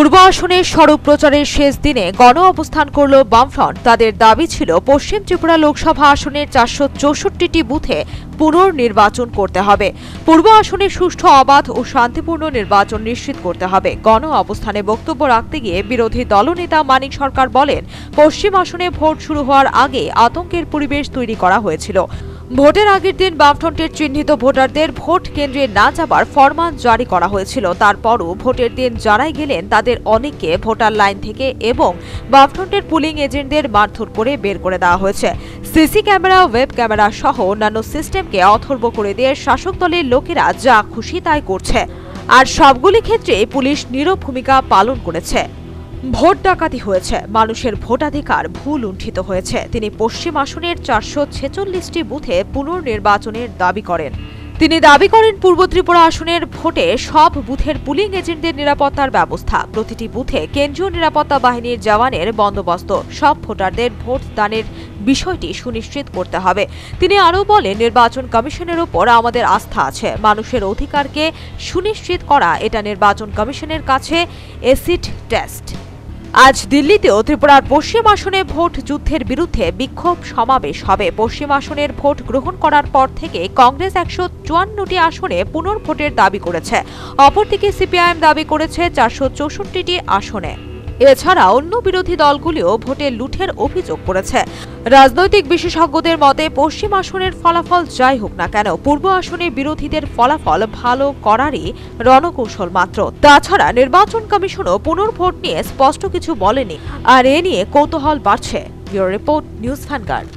পূর্ব আসনের স্বরূপ প্রচারের শেষ দিনে গণ অবস্থান করল বামফ্রন্ট। তাদের দাবি ছিল, পশ্চিম ত্রিপুরা লোকসভা আসনের চারশো চৌষট্টিটি বুথে পুনর্নির্বাচন করতে হবে। পূর্ব আসনে সুষ্ঠু, অবাধ ও শান্তিপূর্ণ নির্বাচন নিশ্চিত করতে হবে। গণ অবস্থানে বক্তব্য রাখতে গিয়ে বিরোধী দলনেতা মানিক সরকার বলেন, পশ্চিম আসনে ভোট শুরু হওয়ার আগে আতঙ্কের পরিবেশ তৈরি করা হয়েছিল। ভোটের আগের দিন বামফ্রন্টের চিহ্নিত ভোটারদের ভোট কেন্দ্রে না যাবার ফরমান জারি করা হয়েছিল। তারপরও ভোটের দিন যারাই গেলেন তাদের অনেককে ভোটার লাইন থেকে এবং বামফ্রন্টের পুলিং এজেন্টদের মারধর করে বের করে দেওয়া হয়েছে। সিসি ক্যামেরা, ওয়েব ক্যামেরা সহ অন্যান্য সিস্টেমকে অথর্ব করে দিয়ে শাসক দলের লোকেরা যা খুশি তাই করছে। আর সবগুলি ক্ষেত্রে পুলিশ নীরব ভূমিকা পালন করেছে। ভোট ডাকাতি হয়েছে। মানুষের ভোটাধিকার ভুল লুণ্ঠিত হয়েছে। তিনি পশ্চিম আসনের চারশো ছেচল্লিশটি বুথে পুনর্নির্বাচনের দাবি করেন। তিনি দাবি করেন, পূর্ব ত্রিপুরা আসনের ভোটে সব বুথের পুলিং এজেন্টদের নিরাপত্তার ব্যবস্থা। প্রতিটি বুথে কেন্দ্রীয় নিরাপত্তা বাহিনীর জওয়ানের বন্দোবস্ত। সব ভোটারদের ভোট দানের বিষয়টি সুনিশ্চিত করতে হবে। তিনি আরও বলেন, নির্বাচন কমিশনের ওপর আমাদের আস্থা আছে। মানুষের অধিকারকে সুনিশ্চিত করা, এটা নির্বাচন কমিশনের কাছে এসিড টেস্ট আজ দিল্লিতেও ত্রিপুরার পশ্চিম আসনে ভোট যুদ্ধের বিরুদ্ধে বিক্ষোভ সমাবেশ হবে। পশ্চিম আসনের ভোট গ্রহণ করার পর থেকে কংগ্রেস একশো চুয়ান্নটি আসনে পুনর্ভোটের দাবি করেছে। অপরদিকে সিপিআইএম দাবি করেছে চারশো চৌষট্টিটি আসনে। এছাড়া অন্য বিরোধী দলগুলিও ভোটে লুঠের অভিযোগ করেছে। রাজনৈতিক বিশেষজ্ঞদের মতে, পশ্চিম আসনের ফলাফল যাই হোক না কেন, পূর্ব আসনে বিরোধীদের ফলাফল ভালো করারই রণকৌশল মাত্র। তাছাড়া নির্বাচন কমিশনও পুনর্ভোট নিয়ে স্পষ্ট কিছু বলেনি। আর এ নিয়ে কৌতূহল বাড়ছে। Bureau report, news vanguard